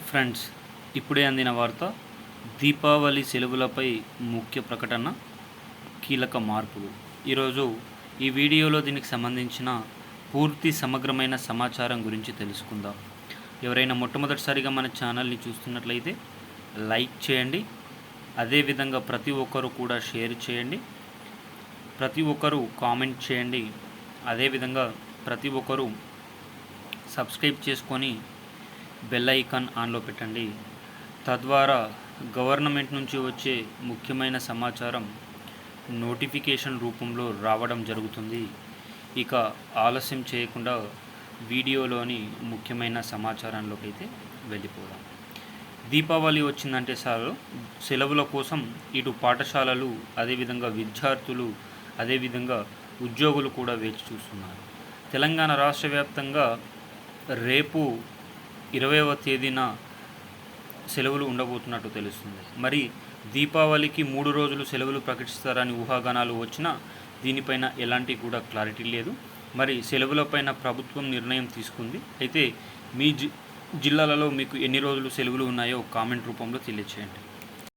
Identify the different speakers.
Speaker 1: Friends ఇప్పుడే అందిన వార్త దీపావళి సెలవులపై ముఖ్య ప్రకటన కీలక మార్పులు. ఈరోజు ఈ వీడియోలో దీనికి సంబంధించిన పూర్తి సమగ్రమైన సమాచారం గురించి తెలుసుకుందాం. ఎవరైనా మొట్టమొదటిసారిగా మన ఛానల్ని చూస్తున్నట్లయితే లైక్ చేయండి. అదేవిధంగా ప్రతి ఒక్కరు కూడా షేర్ చేయండి. ప్రతి ఒక్కరు కామెంట్ చేయండి. అదేవిధంగా ప్రతి ఒక్కరు సబ్స్క్రైబ్ చేసుకొని బెల్ ఐకాన్ ఆన్లో పెట్టండి. తద్వారా గవర్నమెంట్ నుంచి వచ్చే ముఖ్యమైన సమాచారం నోటిఫికేషన్ రూపంలో రావడం జరుగుతుంది. ఇక ఆలస్యం చేయకుండా వీడియోలోని ముఖ్యమైన సమాచారంలోకి అయితే వెళ్ళిపోదాం. దీపావళి వచ్చిందంటే సార్ సెలవుల కోసం ఇటు పాఠశాలలు అదేవిధంగా విద్యార్థులు అదేవిధంగా ఉద్యోగులు కూడా వేచి చూస్తున్నారు. తెలంగాణ రాష్ట్ర వ్యాప్తంగా రేపు ఇరవైవ తేదీన సెలవులు ఉండబోతున్నట్టు తెలుస్తుంది. మరి దీపావళికి మూడు రోజులు సెలవులు ప్రకటిస్తారని ఊహాగానాలు వచ్చినా దీనిపైన ఎలాంటి కూడా క్లారిటీ లేదు. మరి సెలవులపైన ప్రభుత్వం నిర్ణయం తీసుకుంది. అయితే మీ జి జిల్లాలలో మీకు ఎన్ని రోజులు సెలవులు ఉన్నాయో కామెంట్ రూపంలో తెలియచేయండి.